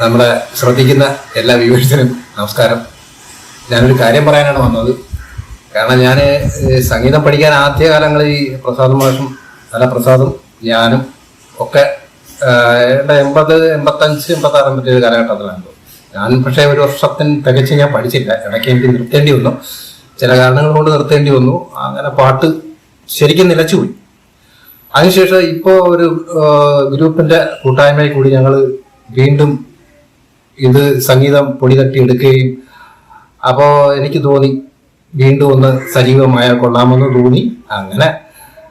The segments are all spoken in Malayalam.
നമ്മളെ ശ്രദ്ധിക്കുന്ന എല്ലാ വ്യൂവേഴ്സിനും നമസ്കാരം. ഞാനൊരു കാര്യം പറയാനാണ് വന്നത്. കാരണം ഞാൻ സംഗീതം പഠിക്കാൻ ആദ്യ കാലങ്ങളിൽ ഈ പ്രസാദ് മാഷും അല്ല പ്രസാദും ഞാനും ഒക്കെ എൺപത് എൺപത്തഞ്ച് എൺപത്തി ആറ് എൺപത്തേഴ് കാലഘട്ടത്തിലാണ്. ഞാൻ പക്ഷേ ഒരു വർഷത്തിന് തികച്ച് ഞാൻ പഠിച്ചില്ല. ഇടയ്ക്ക് എനിക്ക് നിർത്തേണ്ടി വന്നു. ചില കാരണങ്ങൾ കൊണ്ട് നിർത്തേണ്ടി വന്നു. അങ്ങനെ പാട്ട് ശരിക്കും നിലച്ചുപോയി അതിനുശേഷം ഇപ്പോൾ ഒരു ഗ്രൂപ്പിന്റെ കൂട്ടായ്മയിൽ കൂടി ഞങ്ങൾ വീണ്ടും ഇത് സംഗീതം പൊടി തട്ടി എടുക്കുകയും അപ്പോൾ എനിക്ക് തോന്നി വീണ്ടും ഒന്ന് സജീവമായാൽ കൊള്ളാമെന്ന് തോന്നി. അങ്ങനെ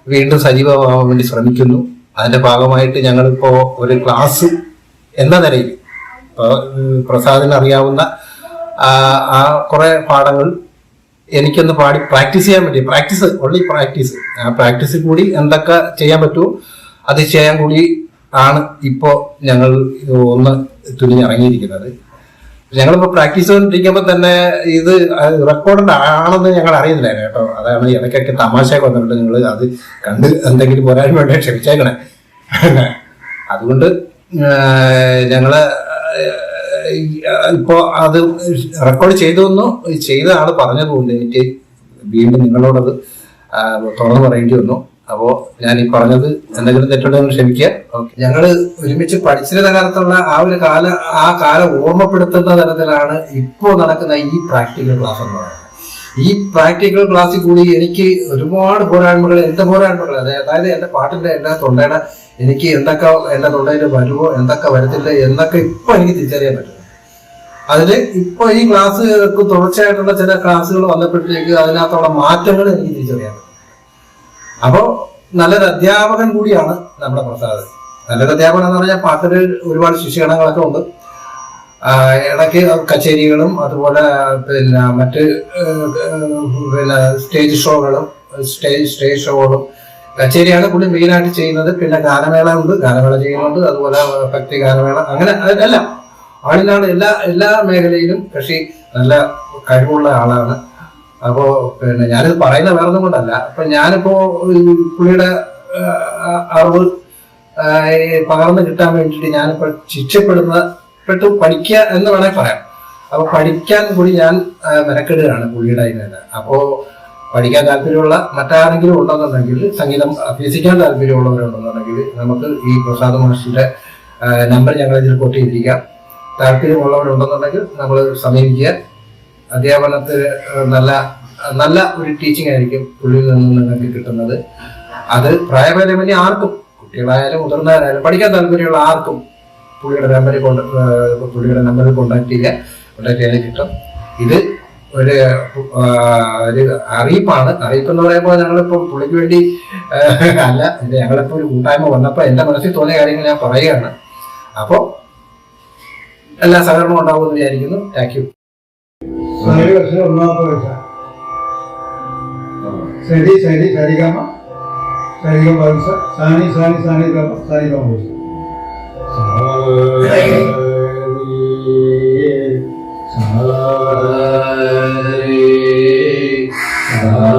വീണ്ടും സജീവമാവാൻ വേണ്ടി ശ്രമിക്കുന്നു. അതിന്റെ ഭാഗമായിട്ട് ഞങ്ങളിപ്പോൾ ഒരു ക്ലാസ് എന്ന നിലയിൽ പ്രസാദിന് അറിയാവുന്ന ആ, കുറെ പാഠങ്ങൾ എനിക്കൊന്ന് പാടി പ്രാക്ടീസ് ചെയ്യാൻ പറ്റി. Practice only practice. ആ പ്രാക്ടീസ് കൂടി എന്തൊക്കെ ചെയ്യാൻ പറ്റുമോ അത് ചെയ്യാൻ കൂടി ആണ് ഇപ്പോൾ ഞങ്ങൾ ഒന്ന് തുനിഞ്ഞിറങ്ങിയിരിക്കുന്നത്. ഞങ്ങളിപ്പോൾ പ്രാക്ടീസ് ചെയ്തുകൊണ്ടിരിക്കുമ്പോൾ തന്നെ ഇത് റെക്കോർഡ് ആണെന്ന് ഞങ്ങൾ അറിയുന്നില്ല കേട്ടോ. അതാണ് ഇടയ്ക്കൊക്കെ തമാശയൊക്കെ വന്നിട്ടുണ്ട്. നിങ്ങൾ അത് കണ്ട് എന്തെങ്കിലും പോരായ്മ വേണ്ടി ക്ഷമിച്ചേക്കണേ. അതുകൊണ്ട് ഞങ്ങൾ ഞങ്ങൾ ഇപ്പോ അത് റെക്കോർഡ് ചെയ്തു വന്നു ചെയ്ത ആൾ പറഞ്ഞതുകൊണ്ട് എനിക്ക് വീണ്ടും നിങ്ങളോടത് തുറന്നു പറയേണ്ടി വന്നു. അപ്പോൾ ഞാൻ ഈ പറഞ്ഞത് എന്തെങ്കിലും തെറ്റുണ്ടെങ്കിൽ ക്ഷമിക്കുക. ഞങ്ങൾ ഒരുമിച്ച് പഠിച്ചിരുന്ന കാലത്തുള്ള ആ ഒരു കാല ആ കാലം ഓർമ്മപ്പെടുത്തുന്ന തരത്തിലാണ് ഇപ്പോൾ നടക്കുന്ന ഈ പ്രാക്ടിക്കൽ ക്ലാസ് എന്ന് പറയുന്നത്. ഈ പ്രാക്ടിക്കൽ ക്ലാസ്സിൽ കൂടി എനിക്ക് ഒരുപാട് പോരായ്മകൾ എന്റെ പോരായ്മകൾ അതായത് അതായത് എന്റെ പാട്ടിന്റെ എന്റെ തൊണ്ടയുടെ എനിക്ക് എന്തൊക്കെ എന്റെ തൊണ്ടയിൽ വരുമോ എന്തൊക്കെ വരത്തില്ല എന്നൊക്കെ ഇപ്പൊ എനിക്ക് തിരിച്ചറിയാൻ പറ്റും. അതിൽ ഇപ്പൊ ഈ ക്ലാസ് തുടർച്ചയായിട്ടുള്ള ചില ക്ലാസ്സുകൾ വന്നപ്പോഴത്തേക്ക് അതിനകത്തുള്ള മാറ്റങ്ങൾ എനിക്ക് തിരിച്ചറിയാൻ പറ്റും. അപ്പോ നല്ലൊരു അധ്യാപകൻ കൂടിയാണ് നമ്മുടെ പ്രസാദ്. നല്ലൊരു അധ്യാപകൻ എന്ന് പറഞ്ഞാൽ പാട്ടിൽ ഒരുപാട് ശിക്ഷണങ്ങളൊക്കെ ഉണ്ട്. ഇടയ്ക്ക് കച്ചേരികളും അതുപോലെ പിന്നെ മറ്റ് പിന്നെ സ്റ്റേജ് ഷോകളും സ്റ്റേജ് സ്റ്റേജ് ഷോകളും. കച്ചേരിയാണ് പുള്ളി മെയിനായിട്ട് ചെയ്യുന്നത്. പിന്നെ ഗാനമേള ഉണ്ട്. ഗാനമേള ചെയ്യുന്നുണ്ട്. അതുപോലെ ഭക്തി ഗാനമേള. അങ്ങനെ എല്ലാം ആളിനാണ് എല്ലാ എല്ലാ മേഖലയിലും കൃഷി നല്ല കഴിവുള്ള ആളാണ്. അപ്പോൾ പിന്നെ ഞാനിത് പറയുന്ന വേറൊന്നും കൊണ്ടല്ല. അപ്പൊ ഞാനിപ്പോ ഈ പുള്ളിയുടെ അറിവ് പകർന്നു കിട്ടാൻ വേണ്ടിയിട്ട് ഞാനിപ്പോ ശിക്ഷപ്പെടുന്ന പെട്ടു പഠിക്കുക എന്ന് വേണേൽ പറയാം. അപ്പൊ പഠിക്കാൻ കൂടി ഞാൻ മെനക്കെടുകയാണ് പുള്ളിയുടെ അതിന് അപ്പോ പഠിക്കാൻ താല്പര്യമുള്ള മറ്റാരെങ്കിലും ഉണ്ടെന്നുണ്ടെങ്കിൽ സംഗീതം അഭ്യസിക്കാൻ താല്പര്യമുള്ളവരുണ്ടെന്നുണ്ടെങ്കിൽ നമുക്ക് ഈ പ്രസാദ് മഹർഷിയുടെ നമ്പർ ഞങ്ങൾ ഇതിൽ കൊട്ടി ചെയ്തിരിക്കാം. താല്പര്യമുള്ളവരുണ്ടെന്നുണ്ടെങ്കിൽ നമ്മൾ സമീപിക്കുക. അധ്യാപനത്തിൽ നല്ല നല്ല ഒരു ടീച്ചിങ് ആയിരിക്കും പുള്ളിയിൽ നിന്ന് നിങ്ങൾക്ക് കിട്ടുന്നത്. അത് പ്രായപരമന്യ ആർക്കും കുട്ടികളായാലും മുതിർന്നവരായാലും പഠിക്കാൻ താല്പര്യമുള്ള ആർക്കും പുള്ളിയുടെ നമ്പറിൽ കൊണ്ട് പുള്ളിയുടെ നമ്പറിൽ കോണ്ടാക്ട് ചെയ്യുക കോണ്ടാക്ട് ചെയ്യാൻ കിട്ടും ഇത് ഒരു ഒരു അറിയിപ്പാണ്. അറിയിപ്പ് എന്ന് പറയുമ്പോൾ ഞങ്ങളിപ്പോൾ പുള്ളിക്ക് വേണ്ടി അല്ല ഞങ്ങളിപ്പോൾ ഒരു കൂട്ടായ്മ വന്നപ്പോൾ എന്റെ മനസ്സിൽ തോന്നിയ കാര്യങ്ങൾ ഞാൻ പറയുകയാണ്. അപ്പോൾ എല്ലാ സഹകരണവും ഉണ്ടാവുമെന്ന് വിചാരിക്കുന്നു. താങ്ക് യു ശരി ശരി നാല് करेगा बाल सानी सानी सानी का सारी का बोल सारी सारी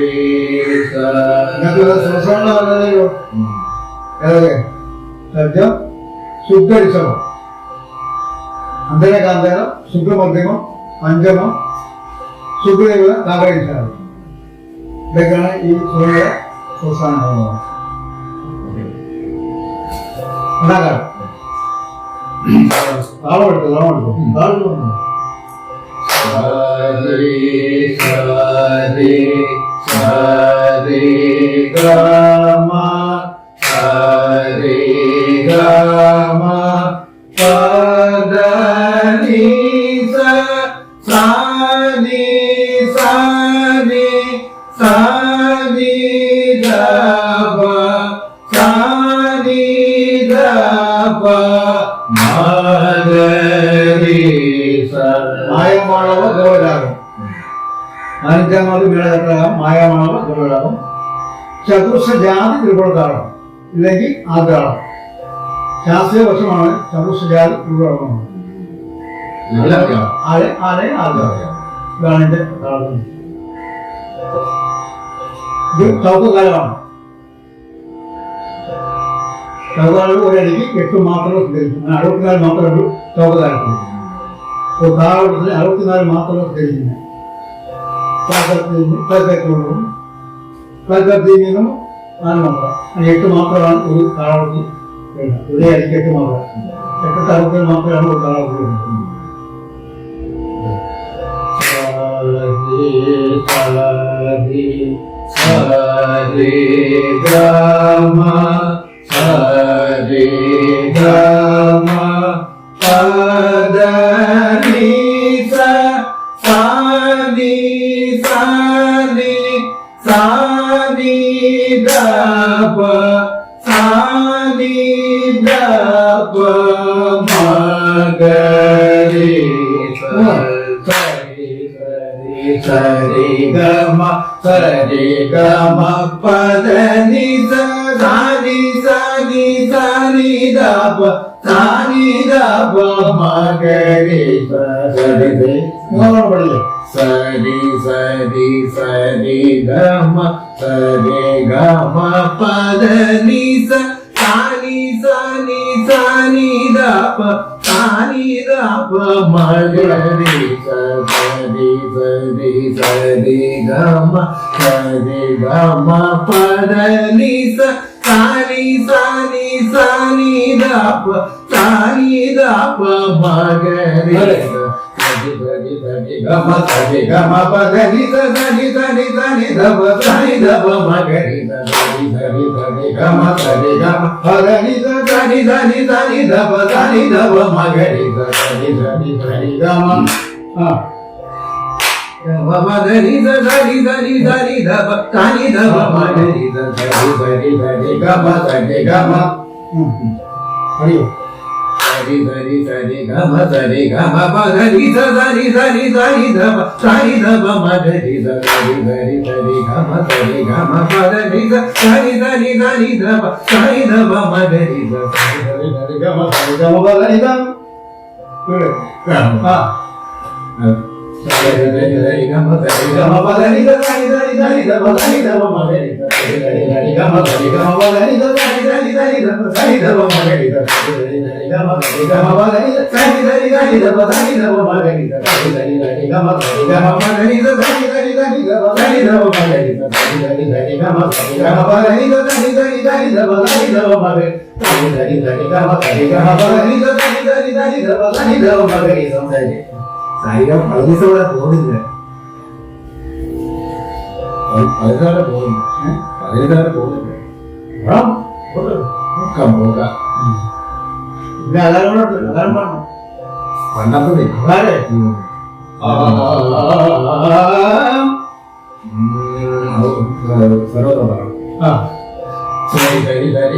സാനി ഗമ ഏതൊക്കെ സത്യം? ശുദ്ധരിഷഭം അന്തരകാന്തേന ശുക്രമധ്യമം പഞ്ചമം ശുക്രദേവ നാഗരീശാണ് ഇതൊക്കെയാണ് ഈ സൂര്യ പ്രസ്ഥാനം ഉണ്ടാകാറ് താളമെടുത്തു താളമെടുത്തു. താളം എടുത്തു താളം അഞ്ചാമത് മേളകട്ടകം മായമാളവ ഗൗരാഗം ചതുർശ ജാതി ത്രിപുരതാളം ഇല്ലെങ്കിൽ ആദ്രാളം ശാസ്ത്രീയ വർഷമാണ് ചതുർശ ജാതി ത്രിപുരമാണ് ആരെ ആരെ? ആദ്രാളം ഇതാണ് എന്റെ താളം ഇത് ചൗക്കകാലമാണ് ചൗക്കാലം ഒരടിക്ക് എട്ട് മാത്രമേ സ്വീകരിക്കും അറുപത്തിനാല് മാത്രമേ ഉള്ളൂ ചൗക്കകാലത്തിൽ ഒരു അറുപത്തിനാല് മാത്രമേ സ്വീകരിക്കുന്നത് ಪ್ರಕೃತಿ ಪ್ರಕೃತಿ ಪ್ರಕೃತಿ ನೀನು ನಾನು ಮಾತ್ರ ಎಟ್ಟು ಮಾತ್ರ ಕಾಣೋದು ಇದೇ ಅದಕ್ಕೆ ಎಟ್ಟು ಮಾತ್ರ ಎಟ್ಟು ತಾಲೂಕಲ್ಲಿ ಮಾತ್ರ ಅನ್ನೋ ಕಾಣೋದು ಸರಿ ಗಮ ಸರಿ ಗಮ சாரி சாரி தப சாரி தப மகரி சரி சரி கம சரி கம பதனி சாரி சாரி சாரி தப சரி சரி சரி கம சரி கம பத நீ சாரி சனி சனி தப சாரி தப மகரி சரி சரி சரி கம சரி கம பத நீ சனி ச தாப்ப தாயே தாப்ப மகரே தனி தனி தனி கம தனி கம பதனி தனி தனி தனி தப தனி தப மகரி தனி தனி தனி கம தனி கம பதனி தனி தனி தனி தப தனி தப மகரி தனி தனி தனி கம ధని ధని ధని ధని ధబ ధని ధబ మగరి ధని ధని ధని గమ ధని గమ हरिओम सरी सरी सरी गम सरी गम पधरी सरी सरी सरी धम सरी धम मधरी सरी सरी सरी गम सरी गम पधरी सरी सरी सरी धम सरी धम मधरी सरी सरी सरी गम सरी गम पधरी धम हाँ सरी सरी सरी गम सरी गम पधरी सरी सरी सरी धम सरी धम मधरी ഉം, ഉം. പഠിക്കോ സരി സരി സരി ഗമ സരി ഗമ പദ നി സ സരി സരി സരി ധ പ സരി ധ പ മഗരി സ സരി സരി സരി ഗമ സരി ഗമ പദ നി സ സരി സരി സരി ധ പ സരി ധ പ മഗരി സ സരി സരി സരി ഗമ സരി ഗമ പദ നി സ ഇവിടെ. ഗമ ആ സരി സരി സരി ഗമ സരി ഗമ പദ നി സ സരി സരി സരി ധ പ സരി ധ പ മഗരി സ സരി സരി സരി ഗമ സരി ഗമ പദ നി സ സരി സരി സരി ധ പ സരി ധ പ മഗരി സ സരി സരി സരി ഗമ സരി ഗമ പദ നി സ സരി സരി സരി ധ പ സരി ധ പ മഗരി സ സരി സരി സരി ഗമ സരി ഗമ പദ നി സ സരി സരി സരി ധ പ സരി ധ പ മഗരി സ സരി സരി സരി ഗമ സരി ഗമ പദ നി സ സരി സരി സരി ധ പ സരി ധ പ മഗരി സരി സരി സരി ഗമ സരി ഗമ പദ നി സ സരി സരി സരി ധ പ സരി ധ പ മഗരി സ സരി സാരിക പതിനീസോടെ പോകുന്നില്ല പതിനാറ് പോകുന്നു പോകുന്നില്ല വേണം. നോക്കാം നോക്കാം പിന്നെ അതാരം കൂടെ ഉണ്ട്. അതാരം വേണം. പണ്ടത്തെ അതാരെ? ആ. സരി സരി സരി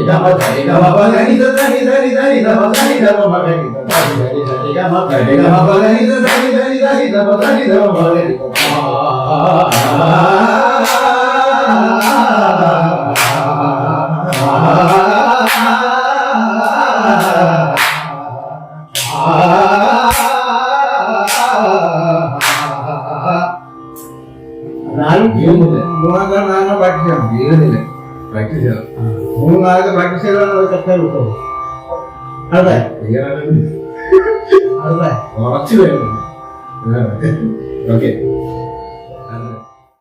മൂന്നാം നാലാം പ്രാക്ടീസ് ചെയ്യണം. വീഴുന്നില്ല പ്രാക്ടീസ് ചെയ്യണം മൂന്ന് നാലൊക്കെ പ്രാക്ടീസ് ചെയ്താൽ കത്താൽ കിട്ടുമോ അതെ അതെ ഉറച്ചു വരുന്നു ഓക്കെ.